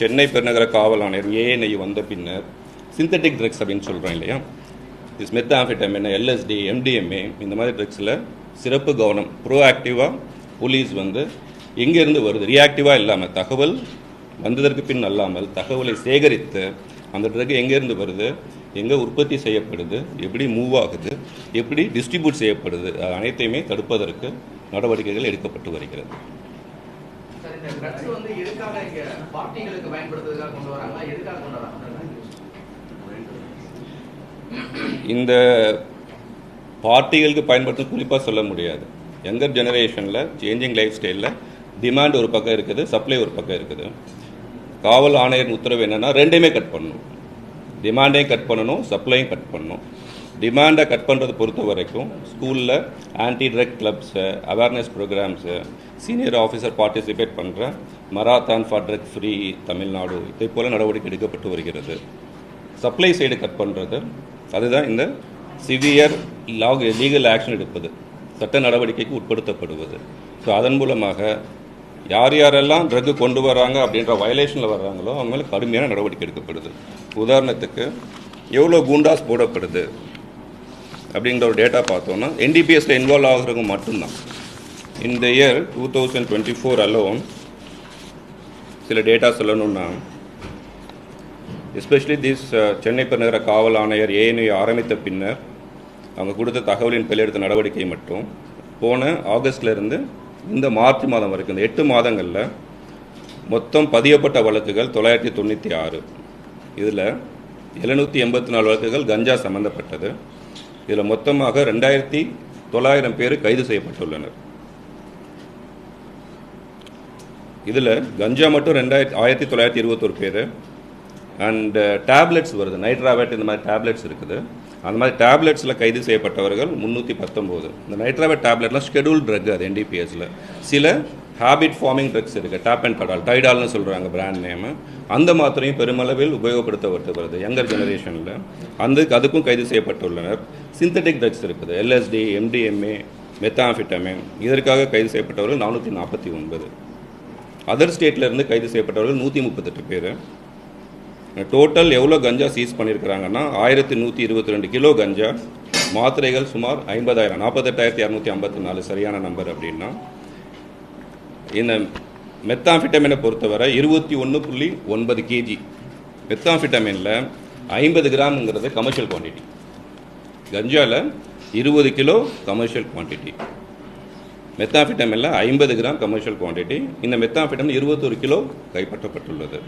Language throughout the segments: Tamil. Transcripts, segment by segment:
சென்னை பெருநகர காவல் ஆணையர் ஏஎன்ஐ வந்த பின்னர் சிந்தட்டிக் ட்ரக்ஸ் அப்படின்னு சொல்கிறோம் இல்லையா? இஸ் என்ன எல்எஸ்டி எம்டிஎம்ஏ இந்த மாதிரி ட்ரக்ஸில் சிறப்பு கவனம். ப்ரோஆக்டிவாக போலீஸ் வந்து எங்கேருந்து வருது? ரியாக்டிவாக இல்லாமல் தகவல் வந்ததற்கு பின் அல்லாமல் தகவலை சேகரித்து அந்த ட்ரக் எங்கேருந்து வருது? எங்கே உற்பத்தி செய்யப்படுது? எப்படி மூவ் ஆகுது? எப்படி டிஸ்ட்ரிபியூட் செய்யப்படுது? அது அனைத்தையுமே தடுப்பதற்கு நடவடிக்கைகள் எடுக்கப்பட்டு வருகிறது. இந்த ட்ரக்ஸ் வந்து எதுக்காக இங்க பார்ட்டிகளுக்கு பயன்படுத்துறதுக்காக கொண்டு வராங்களா? எதுக்காக கொண்டு வராங்க? இந்த பார்ட்டிகளுக்கு பயன்படுத்த குறிப்பாக சொல்ல முடியாது. யங்கர் ஜெனரேஷனில் சேஞ்சிங் லைஃப் ஸ்டைலில் டிமாண்ட் ஒரு பக்கம் இருக்குது சப்ளை ஒரு பக்கம் இருக்குது. காவல் ஆணையர் உத்தரவு என்னென்னா ரெண்டையுமே கட் பண்ணணும். டிமாண்டையும் கட் பண்ணணும் சப்ளையும் கட் பண்ணணும். டிமாண்டை கட் பண்ணுறது பொறுத்த வரைக்கும் ஸ்கூலில் anti drug clubs awareness programs senior officer participate பண்ணுற marathon for drug free Tamil Nadu இதை போல் நடவடிக்கை எடுக்கப்பட்டு வருகிறது. சப்ளை சைடு கட் பண்ணுறது அதுதான் இந்த சிவியர் லாக் லீகல் ஆக்ஷன் எடுப்பது. சட்ட நடவடிக்கைக்கு உட்படுத்தப்படுவது. ஸோ அதன் மூலமாக யார் யாரெல்லாம் ட்ரக்கு கொண்டு வராங்க அப்படின்ற வயலேஷனில் வர்றாங்களோ அவங்க மேலே கடுமையான நடவடிக்கை எடுக்கப்படுது. உதாரணத்துக்கு எவ்வளோ கூண்டாஸ் போடப்படுது? அப்படிங்கிற ஒரு டேட்டா பார்த்தோன்னா என்டிபிஎஸில் இன்வால்வ் ஆகுறவங்க மட்டும்தான். இந்த year two thousand twenty four alone சில டேட்டா சொல்லணும்னா எஸ்பெஷலி திஸ் சென்னை பெருநகர காவல் ஆணையர் ஏஎன்ஐ ஆரம்பித்த பின்னர் அவங்க கொடுத்த தகவலின் பேரில் எடுத்த நடவடிக்கை மட்டும். போன ஆகஸ்ட்லேருந்து இந்த மார்ச் மாதம் வரைக்கும் இந்த எட்டு மாதங்களில் மொத்தம் பதியப்பட்ட வழக்குகள் தொள்ளாயிரத்தி தொண்ணூற்றி ஆறு. இதில் எழுநூற்றி எண்பத்தி நாலு வழக்குகள் கஞ்சா சம்மந்தப்பட்டது இதில் மொத்தமாக ரெண்டாயிரத்தி தொள்ளாயிரம் பேர் கைது செய்யப்பட்டுள்ளனர். இதில் கஞ்சா மட்டும் ரெண்டாயிரத்தி ஆயிரத்தி தொள்ளாயிரத்தி இருபத்தொரு பேர். அண்ட் டேப்லெட்ஸ் uh, வருது. நைட்ராவேட் இந்த மாதிரி டேப்லெட்ஸ் இருக்குது. அந்த மாதிரி டேப்லெட்ஸில் கைது செய்யப்பட்டவர்கள் முந்நூற்றி பத்தொம்போது. இந்த நைட்ராவேட் டேப்லெட்லாம் ஷெடியூல் ட்ரக் அது என்டிபிஎஸில் சில ஹேபிட் ஃபார்மிங் ட்ரக்ஸ் இருக்குது டேப் அண்ட் கடால் டைடால்னு சொல்கிறாங்க பிராண்ட் நேமு அந்த மாத்திரையும் பெருமளவில் உபயோகப்படுத்தப்பட்டு வருது யங்கர் ஜெனரேஷனில் அந்த அதுக்கும் கைது செய்யப்பட்டுள்ளனர். சிந்தட்டிக் ட்ரக்ஸ் இருக்குது. எல்எஸ்டி எம்டிஎம்ஏ மெத்தாஃபிட்டமின் இதற்காக கைது செய்யப்பட்டவர்கள் நானூற்றி நாற்பத்தி ஒன்பது. அதர் ஸ்டேட்லேருந்து கைது செய்யப்பட்டவர்கள் நூற்றி முப்பத்தெட்டு பேர். டோட்டல் எவ்வளோ கஞ்சா சீஸ் பண்ணியிருக்கிறாங்கன்னா ஆயிரத்தி நூற்றி இருபத்தி ரெண்டு கிலோ கஞ்சா. மாத்திரைகள் சுமார் ஐம்பதாயிரம் நாற்பத்தெட்டாயிரத்தி இரநூத்தி ஐம்பத்தி நாலு சரியான நம்பர் அப்படின்னா இந்த மெத்தாம்ஃபிட்டமினை பொறுத்தவரை இருபத்தி ஒன்று புள்ளி ஒன்பது கேஜி மெத்தாம்ஃபிட்டமினில் ஐம்பது கிராம்ங்கிறது கமர்ஷியல் குவான்டிட்டி கஞ்சாவில் இருபது கிலோ கமர்ஷியல் குவான்டிட்டி மெத்தாம்ஃபிட்டமினில் ஐம்பது கிராம் கமர்ஷியல் குவான்டிட்டி இந்த மெத்தாம்ஃபிட்டமின் இருபத்தொரு கிலோ கைப்பற்றப்பட்டுள்ளது.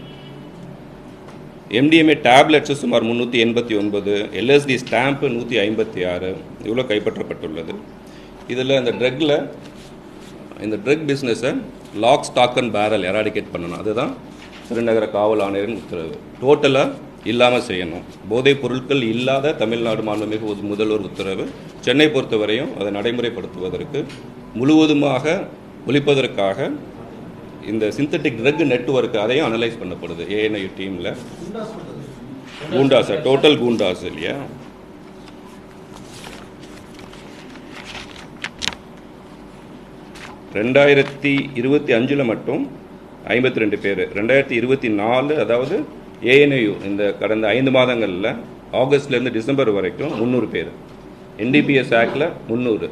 எம்டிஎம்ஏ டேப்லெட்ஸு சுமார் முந்நூற்றி எண்பத்தி ஒன்பது எல்எஸ்டி ஸ்டாம்ப்பு நூற்றி ஐம்பத்தி ஆறு இவ்வளோ கைப்பற்றப்பட்டுள்ளது. இதில் இந்த ட்ரக்கில் இந்த ட்ரக் பிஸ்னஸை lock stock and barrel eradicate பண்ணணும். அதுதான் திருநகர காவல் ஆணையரின் உத்தரவு. டோட்டலாக இல்லாமல் செய்யணும். போதைப் பொருட்கள் இல்லாத தமிழ்நாடு மாண்புமிகு ஒரு முதல்வர் உத்தரவு. சென்னை பொறுத்தவரையும் அதை நடைமுறைப்படுத்துவதற்கு முழுவதுமாக ஒழிப்பதற்காக இந்த சிந்தட்டிக் ட்ரக் நெட்வொர்க் அதையும் அனலைஸ் பண்ணப்படுது. ஏஎன்ஐ டீமில் கூண்டாஸ் டோட்டல் கூண்டாஸ் இல்லையா? ரெண்டாயிரத்தி இருபத்தி அஞ்சில் மட்டும் ஐம்பத்தி ரெண்டு பேர். ரெண்டாயிரத்தி இருபத்தி நாலு அதாவது ஏஎன்ஐயு இந்த கடந்த ஐந்து மாதங்களில் ஆகஸ்ட்லேருந்து டிசம்பர் வரைக்கும் முந்நூறு பேர். என்டிபிஎஸ் ஆக்டில் முந்நூறு.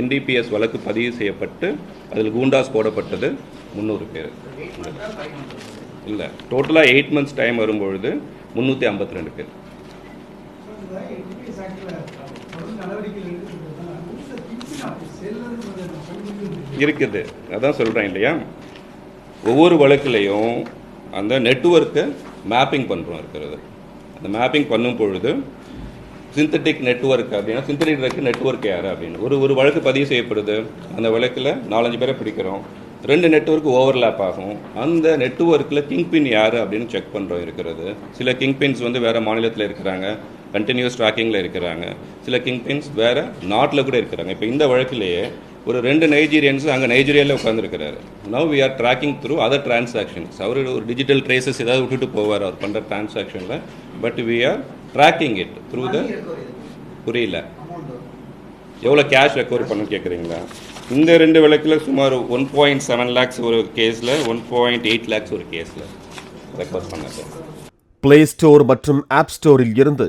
என்டிபிஎஸ் வழக்கு பதிவு செய்யப்பட்டு அதில் கூண்டாஸ் போடப்பட்டது முந்நூறு பேர். இல்லை டோட்டலாக எயிட் மந்த்ஸ் டைம் வரும்பொழுது முந்நூற்றி ஐம்பத்தி ரெண்டு பேர் இருக்குது. அதான் சொல்கிறேன் இல்லையா? ஒவ்வொரு வழக்குலையும் அந்த நெட்ஒர்க்கை மேப்பிங் பண்ணுறோம் இருக்கிறது. அந்த மேப்பிங் பண்ணும் பொழுது சிந்தட்டிக் நெட்வொர்க் அப்படின்னா சிந்தட்டிக் இருக்க நெட்வொர்க் யார் அப்படின்னு. ஒரு ஒரு வழக்கு பதிவு செய்யப்படுது. அந்த வழக்கில் நாலஞ்சு பேரை பிடிக்கிறோம். ரெண்டு நெட்ஒர்க் ஓவர்லேப் ஆகும். அந்த நெட்வொர்க்கில் கிங்பின் யார் அப்படின்னு செக் பண்ணுறோம் இருக்கிறது. சில கிங்பின்ஸ் வந்து வேறு மாநிலத்தில் இருக்கிறாங்க. கண்டினியூஸ் ட்ராக்கிங்கில் இருக்கிறாங்க. சில கிங்பின்ஸ் வேறு நாட்டில் கூட இருக்கிறாங்க. இப்போ இந்த வழக்கிலேயே ஒரு ரெண்டு நைஜீரியன்ஸ் அங்கே நைஜீரியாவில் உட்காந்துருக்கிறாரு now we are tracking through other transactions அவர் ஒரு டிஜிட்டல் ட்ரேசஸ் ஏதாவது விட்டுட்டு போவார் அவர் பண்ணுற டிரான்சாக்ஷனில் but we are tracking it through the புரியல. எவ்வளோ கேஷ் ரெக்கவரி பண்ணு கேட்குறீங்களா இந்த ரெண்டு வழக்கில் சுமார் ஒன் பாயிண்ட் செவன் லேக்ஸ் ஒரு கேஸில் ஒன் பாயிண்ட் எயிட் லேக்ஸ் ஒரு கேஸில் ரெக்வஸ்ட் பண்ணேன் சார் பிளே ஸ்டோர் மற்றும் ஆப் ஸ்டோரில் இருந்து